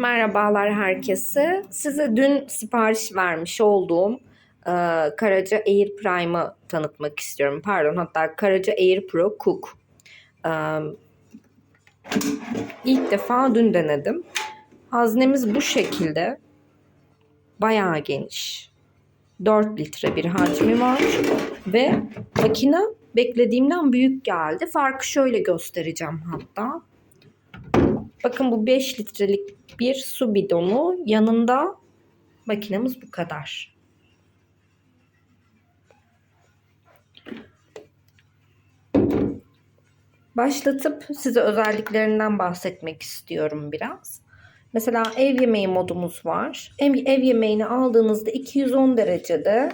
Merhabalar herkese. Size dün sipariş vermiş olduğum e, Karaca Air Prime'ı tanıtmak istiyorum. Pardon hatta Karaca Air Pro Cook. E, ilk defa dün denedim. Haznemiz bu şekilde. Bayağı geniş. 4 litre bir hacmi var. Ve makine beklediğimden büyük geldi. Farkı şöyle göstereceğim hatta. Bakın bu 5 litrelik bir su bidonu. Yanında makinemiz bu kadar. Başlatıp size özelliklerinden bahsetmek istiyorum biraz. Mesela ev yemeği modumuz var. Ev, ev yemeğini aldığınızda 210 derecede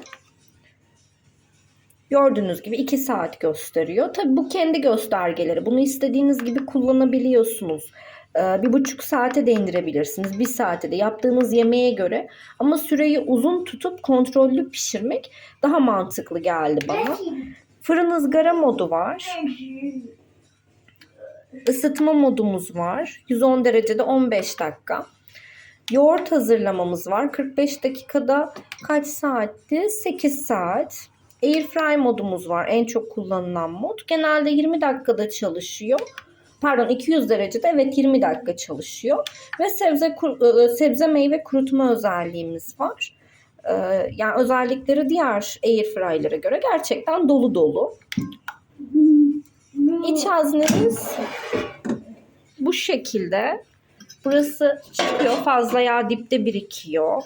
Gördüğünüz gibi 2 saat gösteriyor. Tabi bu kendi göstergeleri. Bunu istediğiniz gibi kullanabiliyorsunuz. Ee, bir buçuk saate de indirebilirsiniz. Bir saate de yaptığınız yemeğe göre. Ama süreyi uzun tutup kontrollü pişirmek daha mantıklı geldi bana. Fırın ızgara modu var. Isıtma modumuz var. 110 derecede 15 dakika. Yoğurt hazırlamamız var. 45 dakikada kaç saatti? 8 saat. Airfry modumuz var. En çok kullanılan mod. Genelde 20 dakikada çalışıyor. Pardon 200 derecede evet 20 dakika çalışıyor. Ve sebze sebze meyve kurutma özelliğimiz var. Yani özellikleri diğer airfryer'lara göre gerçekten dolu dolu. İç haznemiz bu şekilde. Burası çıkıyor. Fazla yağ dipte birikiyor.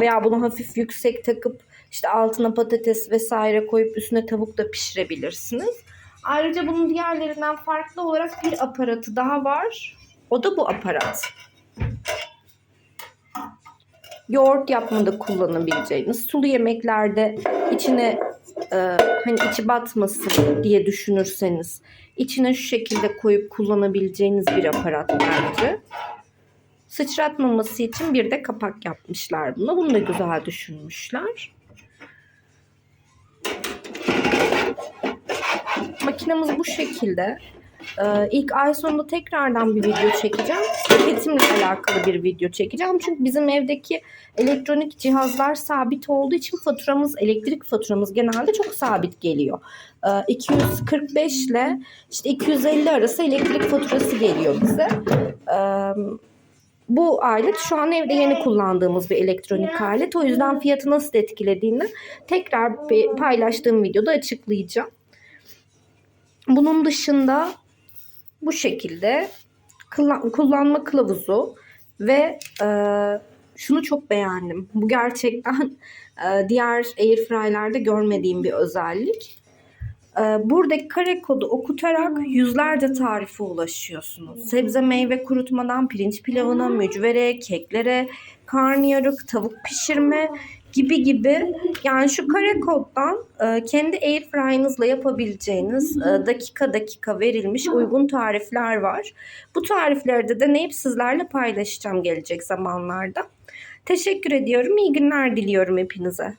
Veya bunu hafif yüksek takıp işte altına patates vesaire koyup üstüne tavuk da pişirebilirsiniz. Ayrıca bunun diğerlerinden farklı olarak bir aparatı daha var. O da bu aparat. Yoğurt yapmada kullanabileceğiniz, sulu yemeklerde içine e, hani içi batmasın diye düşünürseniz içine şu şekilde koyup kullanabileceğiniz bir aparat bence. Sıçratmaması için bir de kapak yapmışlar buna. Bunu da güzel düşünmüşler. Makinemiz bu şekilde. Ee, ilk ay sonunda tekrardan bir video çekeceğim. Tüketimle alakalı bir video çekeceğim. Çünkü bizim evdeki elektronik cihazlar sabit olduğu için faturamız, elektrik faturamız genelde çok sabit geliyor. Ee, 245 ile işte 250 arası elektrik faturası geliyor bize. Ee, bu alet şu an evde yeni kullandığımız bir elektronik alet. O yüzden fiyatı nasıl etkilediğini tekrar paylaştığım videoda açıklayacağım. Bunun dışında bu şekilde kullanma kılavuzu ve e, şunu çok beğendim. Bu gerçekten e, diğer airfryer'lerde görmediğim bir özellik. E, buradaki kare kodu okutarak yüzlerce tarife ulaşıyorsunuz. Sebze meyve kurutmadan pirinç pilavına, mücvere, keklere, karnıyarık, tavuk pişirme gibi gibi yani şu kare koddan e, kendi airfryer'ınızla yapabileceğiniz e, dakika dakika verilmiş uygun tarifler var. Bu tarifleri de deneyip sizlerle paylaşacağım gelecek zamanlarda. Teşekkür ediyorum. İyi günler diliyorum hepinize.